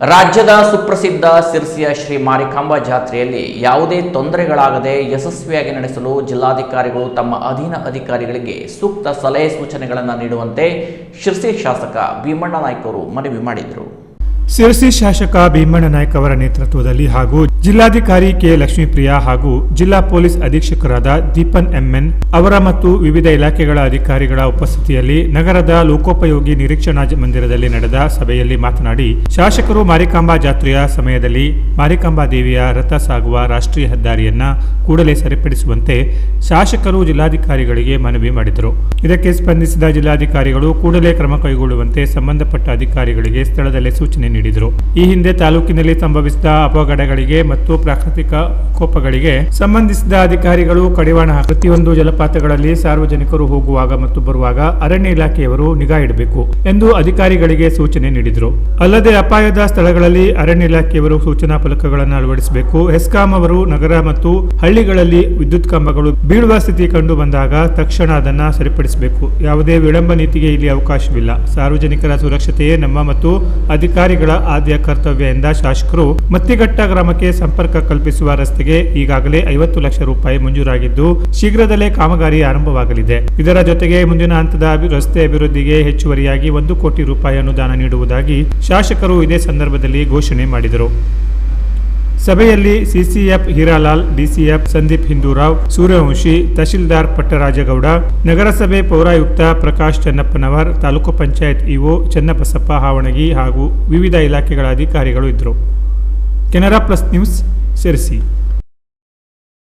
ರಾಜ್ಯದ ಸುಪ್ರಸಿದ್ಧ ಸಿರ್ಸಿಯ ಶ್ರೀ ಮಾರಿಕಾಂಬಾ ಜಾತ್ರೆಯಲ್ಲಿ ಯಾವುದೇ ತೊಂದರೆಗಳಾಗದೆ ಯಶಸ್ವಿಯಾಗಿ ನಡೆಸಲು ಜಿಲ್ಲಾಧಿಕಾರಿಗಳು ತಮ್ಮ ಅಧೀನ ಅಧಿಕಾರಿಗಳಿಗೆ ಸೂಕ್ತ ಸಲಹೆ ಸೂಚನೆಗಳನ್ನು ನೀಡುವಂತೆ ಶಿರ್ಸಿ ಶಾಸಕ ಭೀಮಣ್ಣ ನಾಯ್ಕರು ಮನವಿ ಮಾಡಿದರು. ಸಿರಸಿ ಶಾಸಕ ಭೀಮಣ್ಣ ನಾಯ್ಕ ಅವರ ನೇತೃತ್ವದಲ್ಲಿ ಹಾಗೂ ಜಿಲ್ಲಾಧಿಕಾರಿ ಕೆ ಲಕ್ಷ್ಮೀಪ್ರಿಯ ಹಾಗೂ ಜಿಲ್ಲಾ ಪೊಲೀಸ್ ಅಧೀಕ್ಷಕರಾದ ದೀಪನ್ ಎಂಎನ್ ಅವರ ಮತ್ತು ವಿವಿಧ ಇಲಾಖೆಗಳ ಅಧಿಕಾರಿಗಳ ಉಪಸ್ಥಿತಿಯಲ್ಲಿ ನಗರದ ಲೋಕೋಪಯೋಗಿ ನಿರೀಕ್ಷಣಾ ಮಂದಿರದಲ್ಲಿ ನಡೆದ ಸಭೆಯಲ್ಲಿ ಮಾತನಾಡಿ, ಶಾಸಕರು ಮಾರಿಕಾಂಬಾ ಜಾತ್ರೆಯ ಸಮಯದಲ್ಲಿ ಮಾರಿಕಾಂಬಾ ದೇವಿಯ ರಥ ಸಾಗುವ ರಾಷ್ಟ್ರೀಯ ಹೆದ್ದಾರಿಯನ್ನ ಕೂಡಲೇ ಸರಿಪಡಿಸುವಂತೆ ಶಾಸಕರು ಜಿಲ್ಲಾಧಿಕಾರಿಗಳಿಗೆ ಮನವಿ ಮಾಡಿದರು. ಇದಕ್ಕೆ ಸ್ಪಂದಿಸಿದ ಜಿಲ್ಲಾಧಿಕಾರಿಗಳು ಕೂಡಲೇ ಕ್ರಮ ಕೈಗೊಳ್ಳುವಂತೆ ಸಂಬಂಧಪಟ್ಟ ಅಧಿಕಾರಿಗಳಿಗೆ ಸ್ಥಳದಲ್ಲೇ ಸೂಚನೆ ನೀಡಿದರು. ಈ ಹಿಂದೆ ತಾಲೂಕಿನಲ್ಲಿ ಸಂಭವಿಸಿದ ಅಪಘಾತಗಳಿಗೆ ಮತ್ತು ಪ್ರಾಕೃತಿಕ ಕೋಪಗಳಿಗೆ ಸಂಬಂಧಿಸಿದ ಅಧಿಕಾರಿಗಳು ಕಡಿವಾಣ ಪ್ರತಿಯೊಂದು ಜಲಪಾತಗಳಲ್ಲಿ ಸಾರ್ವಜನಿಕರು ಹೋಗುವಾಗ ಮತ್ತು ಬರುವಾಗ ಅರಣ್ಯ ಇಲಾಖೆಯವರು ನಿಗಾ ಇಡಬೇಕು ಎಂದು ಅಧಿಕಾರಿಗಳಿಗೆ ಸೂಚನೆ ನೀಡಿದರು. ಅಲ್ಲದೆ ಅಪಾಯದ ಸ್ಥಳಗಳಲ್ಲಿ ಅರಣ್ಯ ಇಲಾಖೆಯವರು ಸೂಚನಾ ಫಲಕಗಳನ್ನು ಅಳವಡಿಸಬೇಕು. ಹೆಸ್ಕಾಂ ಅವರು ನಗರ ಮತ್ತು ಹಳ್ಳಿಗಳಲ್ಲಿ ವಿದ್ಯುತ್ ಕಂಬಗಳು ಬೀಳುವ ಸ್ಥಿತಿ ಕಂಡು ಬಂದಾಗ ತಕ್ಷಣ ಅದನ್ನ ಸರಿಪಡಿಸಬೇಕು. ಯಾವುದೇ ವಿಳಂಬ ನೀತಿಗೆ ಇಲ್ಲಿ ಅವಕಾಶವಿಲ್ಲ. ಸಾರ್ವಜನಿಕರ ಸುರಕ್ಷತೆಯೇ ನಮ್ಮ ಮತ್ತು ಅಧಿಕಾರಿಗಳ ಆದ್ಯ ಕರ್ತವ್ಯ ಎಂದ ಶಾಸಕರು ಮತ್ತಿಘಟ್ಟ ಗ್ರಾಮಕ್ಕೆ ಸಂಪರ್ಕ ಕಲ್ಪಿಸುವ ರಸ್ತೆಗೆ ಈಗಾಗಲೇ ಐವತ್ತು ಲಕ್ಷ ರೂಪಾಯಿ ಮಂಜೂರಾಗಿದ್ದು, ಶೀಘ್ರದಲ್ಲೇ ಕಾಮಗಾರಿ ಆರಂಭವಾಗಲಿದೆ. ಇದರ ಜೊತೆಗೆ ಮುಂದಿನ ಹಂತದ ರಸ್ತೆ ಅಭಿವೃದ್ಧಿಗೆ ಹೆಚ್ಚುವರಿಯಾಗಿ ಒಂದು ಕೋಟಿ ರೂಪಾಯಿ ಅನುದಾನ ನೀಡುವುದಾಗಿ ಶಾಸಕರು ಇದೇ ಸಂದರ್ಭದಲ್ಲಿ ಘೋಷಣೆ ಮಾಡಿದರು. ಸಭೆಯಲ್ಲಿ ಸಿಸಿಎಫ್ ಹೀರಾಲಾಲ್, ಡಿಸಿಎಫ್ ಸಂದೀಪ್ ಹಿಂದೂರಾವ್, ಸೂರ್ಯವಂಶಿ, ತಹಶೀಲ್ದಾರ್ ಪಟ್ಟರಾಜಗೌಡ, ನಗರಸಭೆ ಪೌರಾಯುಕ್ತ ಪ್ರಕಾಶ್ ಚನ್ನಪ್ಪನವರ್, ತಾಲೂಕು ಪಂಚಾಯತ್ ಇಒ ಚನ್ನಬಸಪ್ಪ ಹಾವಣಗಿ ಹಾಗೂ ವಿವಿಧ ಇಲಾಖೆಗಳ ಅಧಿಕಾರಿಗಳು ಇದ್ದರು. Canara plus news Sirsi